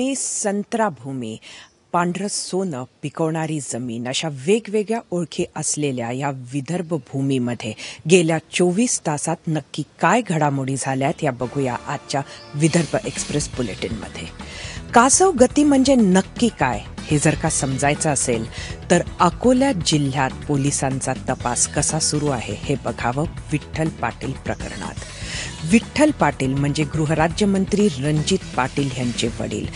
ही संत्रा भूमी पांढरं सोनं पिकवणारी जमीन अशा वेगवेगळ्या ओळखी असलेल्या या विदर्भ भूमीमध्ये गेल्या चोवीस तासात नक्की काय घडामोडी झाल्यात या बघूया आजच्या विदर्भ एक्सप्रेस बुलेटिनमध्ये. कासव गती म्हणजे नक्की काय हे जर का समजायचं असेल तर अकोला जिल्ह्यात पोलिसांचा तपास कसा सुरू आहे हे बघावं विठ्ठल पाटील प्रकरणात. विठ्ठल पाटील म्हणजे गृहराज्यमंत्री रणजित पाटील यांचे वडील.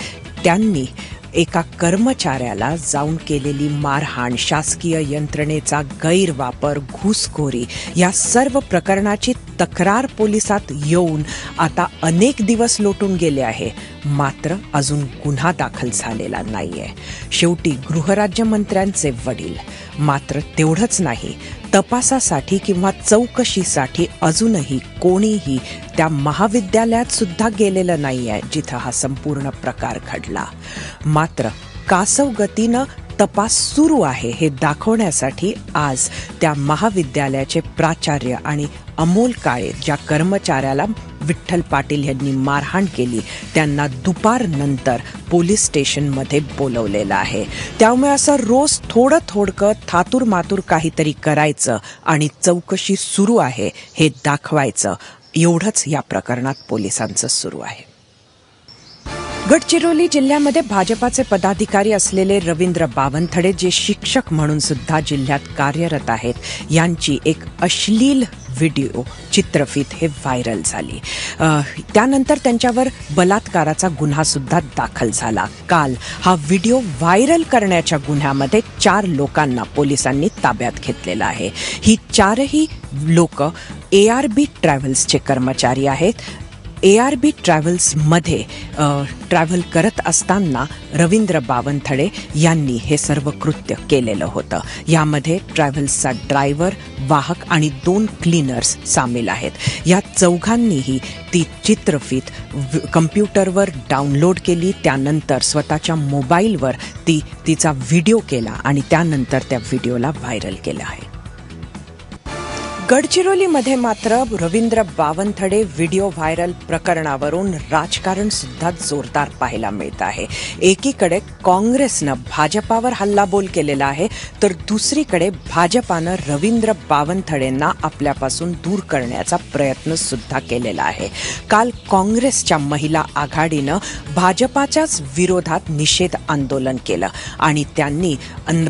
त्यांनी एका कर्मचाऱ्याला जाऊन केलेली मारहाण शासकीय यंत्रणेचा गैरवापर घुसखोरी या सर्व प्रकरणाची तक्रार पोलिसात येऊन आता अनेक दिवस लोटून गेले आहे. मात्र अजून गुन्हा दाखल झालेला नाहीये. शेवटी गृहराज्यमंत्र्यांचे वडील. मात्र तेवढंच नाही तपासासाठी किंवा चौकशीसाठी अजूनही कोणीही त्या महाविद्यालयात सुद्धा गेलेलं नाहीये जिथं हा संपूर्ण प्रकार घडला. मात्र कासव गतीनं तपास सुरू आहे हे दाखवण्यासाठी आज त्या महाविद्यालयाचे प्राचार्य आणि अमोल काळे ज्या कर्मचाऱ्याला विठ्ठल पाटील यांनी मारहाण केली त्यांना दुपारनंतर पोलीस स्टेशनमध्ये बोलवलेलं आहे. त्यामुळे असं रोज थोडं थोडकं थातूर मातूर काहीतरी करायचं आणि चौकशी सुरू आहे हे दाखवायचं. एवढंच या प्रकरणात पोलिसांचं सुरू आहे. गडचिरोली जिल्ह्यामध्ये भाजपाचे पदाधिकारी असलेले रवींद्र बावनथडे जे शिक्षक म्हणून सुद्धा जिल्ह्यात कार्यरत आहेत यांची एक अश्लील व्हिडिओ चित्रफित हे व्हायरल झाली. त्यानंतर त्यांच्यावर बलात्काराचा गुन्हा सुद्धा दाखल झाला. काल हा व्हिडिओ व्हायरल करण्याच्या गुन्ह्यामध्ये चार लोकांना पोलिसांनी ताब्यात घेतलेला आहे. ही चारही लोक ए आर बी ट्रॅव्हल्सचे कर्मचारी आहेत. ए आर बी ट्रॅव्हल्समध्ये ट्रॅव्हल करत असताना रवींद्र बावनथडे यांनी हे सर्व कृत्य केलेलं होतं. यामध्ये ट्रॅव्हल्सचा ड्रायव्हर वाहक आणि दोन क्लीनर्स सामील आहेत. या चौघांनीही ती चित्रफीत कम्प्युटरवर डाउनलोड केली त्यानंतर स्वतःच्या मोबाईलवर ती तिचा व्हिडिओ केला आणि त्यानंतर त्या व्हिडिओला व्हायरल केलं आहे. गडचिरोलीमध्ये मात्र रवींद्र बावनथडे व्हिडिओ व्हायरल प्रकरणावरून राजकारण सुद्धा जोरदार पाहायला मिळत आहे. एकीकडे काँग्रेसनं भाजपावर हल्लाबोल केलेला आहे तर दुसरीकडे भाजपानं रवींद्र बावनथडेंना आपल्यापासून दूर करण्याचा प्रयत्न सुद्धा केलेला आहे. काल काँग्रेसच्या महिला आघाडीनं भाजपाच्याच विरोधात निषेध आंदोलन केलं आणि त्यांनी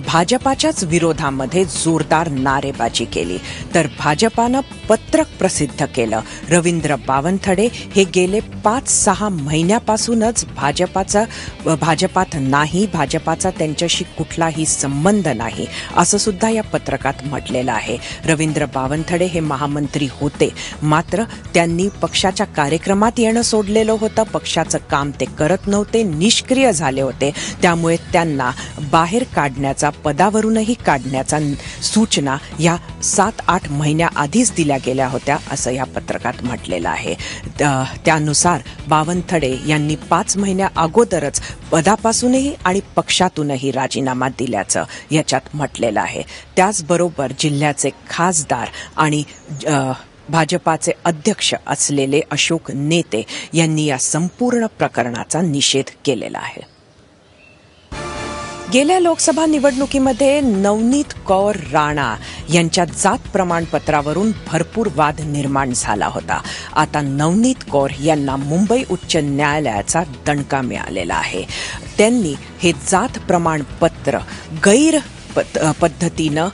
भाजपाच्याच विरोधामध्ये जोरदार नारेबाजी केली. तर भा भाजपानं पत्रक प्रसिद्ध केलं. रवींद्र बावनथडे हे गेले पाच सहा महिन्यापासूनच भाजपाचा भाजपात नाही भाजपाचा त्यांच्याशी कुठलाही संबंध नाही असं सुद्धा या पत्रकात म्हटलेलं आहे. रवींद्र बावनथडे हे महामंत्री होते. मात्र त्यांनी पक्षाच्या कार्यक्रमात येणं सोडलेलं होतं. पक्षाचं काम ते करत नव्हते निष्क्रिय झाले होते. त्यामुळे त्यांना बाहेर काढण्याचा पदावरूनही काढण्याचा सूचना या सात आठ महिन्या महिन्याआधीच दिल्या गेल्या होत्या असं या पत्रकात म्हटलेलं आहे. त्यानुसार बावनथडे यांनी पाच महिन्या अगोदरच पदापासूनही आणि पक्षातूनही राजीनामा दिल्याचं याच्यात म्हटलेलं आहे. त्याचबरोबर जिल्ह्याचे खासदार आणि भाजपाचे अध्यक्ष असलेले अशोक नेते यांनी या संपूर्ण प्रकरणाचा निषेध केलेला आहे. गेल्या लोकसभा निवडणुकीमध्ये नवनीत कौर राणा यांच्या जात प्रमाणपत्रावरून भरपूर वाद निर्माण झाला होता. आता नवनीत कौर यांना मुंबई उच्च न्यायालयाचा दणका मिळालेला आहे. त्यांनी हे जात प्रमाणपत्र गैर पद्धतीनं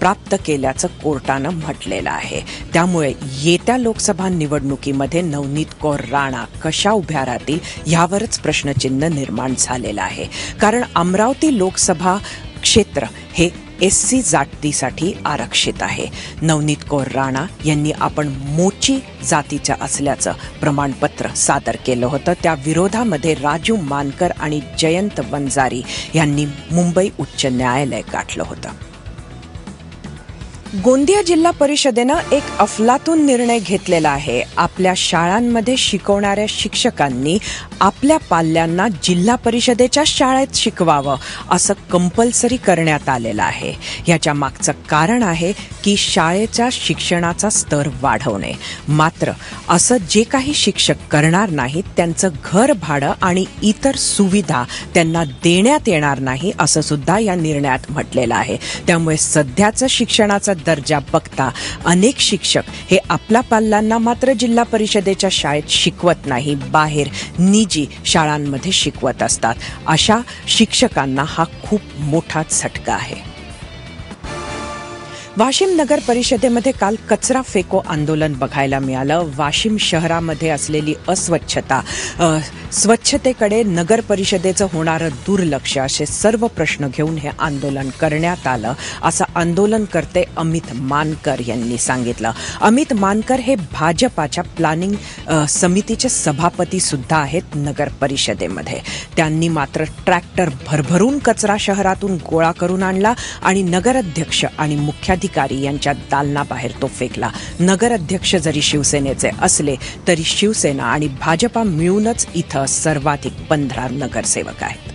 प्राप्त केल्याचं कोर्टानं म्हटलेलं आहे. त्यामुळे येत्या लोकसभा निवडणुकीमध्ये नवनीत कौर राणा कशा उभ्या राहतील यावरच प्रश्नचिन्ह निर्माण झालेलं आहे. कारण अमरावती लोकसभा क्षेत्र हे एस सी जातीसाठी आरक्षित आहे. नवनीत कौर राणा यांनी आपण मोची जातीच्या असल्याचं प्रमाणपत्र सादर केलं होतं. त्या विरोधामध्ये राजू मानकर आणि जयंत वंजारी यांनी मुंबई उच्च न्यायालय गाठलं होतं. गोंदिया जिल्हा परिषदेनं एक अफलातून निर्णय घेतलेला आहे. आपल्या शाळांमध्ये शिकवणाऱ्या शिक्षकांनी आपल्या पाल्यांना जिल्हा परिषदेच्या शाळेत शिकवावं असं कंपल्सरी करण्यात आलेलं आहे. याच्या मागचं कारण आहे की शाळेच्या शिक्षणाचा स्तर वाढवणे. मात्र असं जे काही शिक्षक करणार नाहीत त्यांचं घर भाडं आणि इतर सुविधा त्यांना देण्यात येणार नाही असं सुद्धा या निर्णयात म्हटलेलं आहे. त्यामुळे सध्याचं शिक्षणाचं दर्जा बघता अनेक शिक्षक हे आपल्या पाल्यांना मात्र जिल्हा परिषदेच्या शाळेत शिकवत नाही बाहेर निजी शाळांमध्ये शिकवत असतात. अशा शिक्षकांना हा खूप मोठा झटका आहे. वाशिम नगर परिषदेमध्ये काल कचरा फेको आंदोलन बघायला मिळालं. वाशिम शहरामध्ये असलेली अस्वच्छता स्वच्छतेकडे नगर परिषदेचं होणारं दुर्लक्ष असे सर्व प्रश्न घेऊन हे आंदोलन करण्यात आलं असं आंदोलनकर्ते अमित मानकर यांनी सांगितलं. अमित मानकर हे भाजपाच्या प्लॅनिंग समितीचे सभापती सुद्धा आहेत नगर परिषदेमध्ये. त्यांनी मात्र ट्रॅक्टर भरभरून कचरा शहरातून गोळा करून आणला आणि नगराध्यक्ष आणि मुख्याधिकारी अधिकारी यांच्या दालनाबाहेर तो फेकला. नगराध्यक्ष जरी शिवसेनेचे असले तरी शिवसेना आणि भाजपा मिळूनच इथं सर्वाधिक पंधरा नगरसेवक आहेत.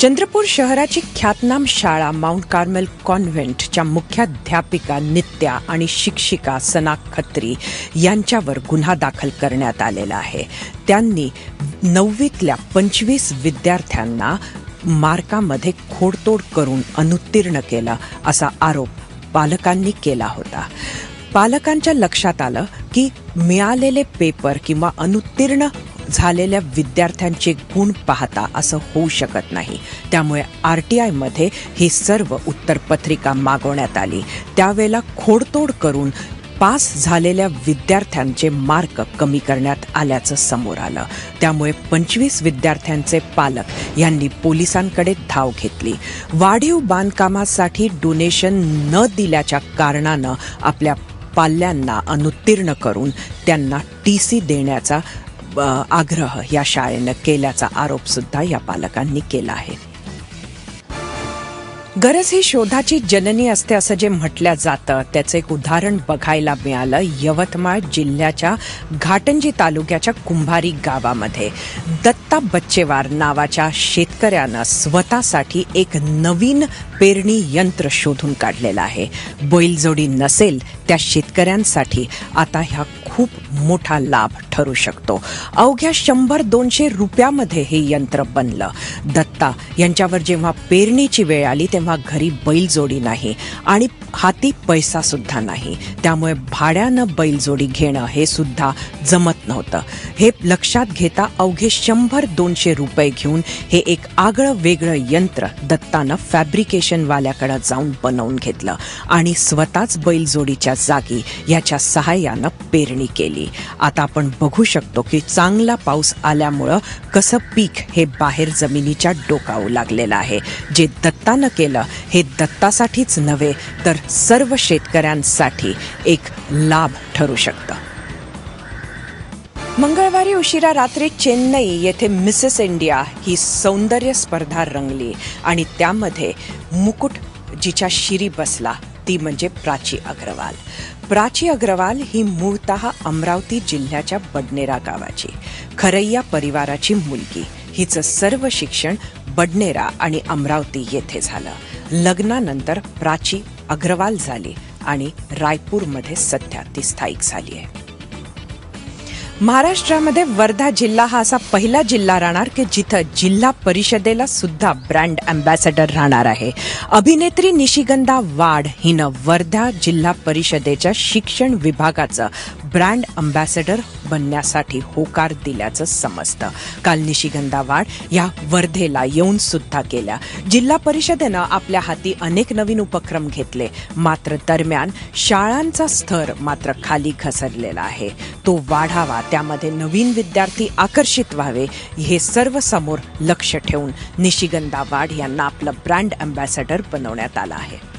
चंद्रपूर शहराची ख्यातनाम शाळा माउंट कार्मेल कॉन्व्हेंटच्या मुख्याध्यापिका नित्या आणि शिक्षिका सना खत्री यांच्यावर गुन्हा दाखल करण्यात आलेला आहे. त्यांनी नववीतल्या पंचवीस विद्यार्थ्यांना मार्कामध्ये खोडतोड करून अनुत्तीर्ण केलं असा आरोप पालकांनी केला होता. पालकांच्या लक्षात आलं की मिळालेले पेपर किंवा अनुत्तीर्ण झालेल्या विद्यार्थ्यांचे गुण पाहता असं होऊ शकत नाही. त्यामुळे आर टी आयमध्ये ही सर्व उत्तरपत्रिका मागवण्यात आली. त्यावेळेला खोडतोड करून पास झालेल्या विद्यार्थ्यांचे मार्क कमी करण्यात आल्याचं समोर आलं. त्यामुळे पंचवीस विद्यार्थ्यांचे पालक यांनी पोलिसांकडे धाव घेतली. वाढीव बांधकामासाठी डोनेशन न दिल्याच्या कारणानं आपल्या पाल्यांना अनुत्तीर्ण करून त्यांना टी सी देण्याचा आग्रह या शाळेनं केल्याचा आरोप सुद्धा या पालकांनी केला आहे. गरज ही शोधाची जननी असते असं जे म्हटलं जातं. त्याचं एक उदाहरण बघायला मिळालं. यवतमाळ जिल्ह्याच्या घाटंजी तालुक्याच्या कुंभारी गावामध्ये. दत्ता बच्चेवार नावाच्या शेतकऱ्यानं स्वतःसाठी एक नवीन पेरणी यंत्र शोधून काढलेलं आहे. बैलजोडी नसेल त्या शेतकऱ्यांसाठी. आता ह्या खूप मोठा लाभ ठरू शकतो. अवघ्या शंभर दोनशे रुपयामध्ये हे यंत्र बनलं. दत्ता यांच्यावर जेव्हा पेरणीची वेळ आली तेव्हा घरी बैलजोडी नाही. आणि हाती पैसा सुद्धा नाही. त्यामुळे भाड्यानं बैलजोडी घेणं हे सुद्धा जमत नव्हतं. हे लक्षात घेता अवघे शंभर दोनशे रुपये घेऊन हे एक आगळं वेगळं यंत्र दत्तानं फॅब्रिकेशनवाल्याकडं जाऊन बनवून घेतलं आणि स्वतःच बैलजोडीच्या जागी याच्या सहाय्यानं पेरणी केली. आता आपण बघू शकतो की चांगला पाऊस आल्यामुळं कसं पीक हे बाहेर जमिनीच्या डोकावू लागलेलं आहे. जे दत्तानं केलं हे दत्तासाठीच नव्हे तर सर्व शेतकऱ्यांसाठी एक लाभ ठरू शकतं. मंगळवारी उशिरा रात्री चेन्नई येथे मिसेस इंडिया ही सौंदर्य स्पर्धा रंगली आणि त्यामध्ये मुकुट जिच्या शिरी बसला ती म्हणजे प्राची अग्रवाल. प्राची अग्रवाल ही मूळतः अमरावती जिल्ह्याच्या बडनेरा गावाची. खरैया परिवाराची मुलगी. हिचं सर्व शिक्षण बडनेरा आणि अमरावती येथे झालं. लग्नानंतर प्राची अग्रवाल झाली आणि रायपूरमध्ये सध्या ती स्थायिक झाली आहे. महाराष्ट्रामध्ये वर्धा जिल्हा हा असा पहिला जिल्हा राहणार की जिथं जिल्हा परिषदेला सुद्धा ब्रँड अँबॅसेडर राहणार आहे. अभिनेत्री निशिगंधा वाड हिनं वर्धा जिल्हा परिषदेच्या शिक्षण विभागाचं ब्रँड अँबॅसेडर बनण्यासाठी होकार दिल्याचं समजतं. काल निशिगंधा वाड या वर्धेला येऊन सुद्धा केल्या जिल्हा परिषदेनं आपल्या हाती अनेक नवीन उपक्रम घेतले. मात्र दरम्यान शाळांचा स्तर मात्र खाली घसरलेला आहे. तो वाढावा त्यामध्ये नवीन विद्यार्थी आकर्षित व्हावे हे सर्व समोर लक्ष ठेवून निशिगंधा वाड यांना आपलं ब्रँड अम्बॅसेडर बनवण्यात आलं आहे.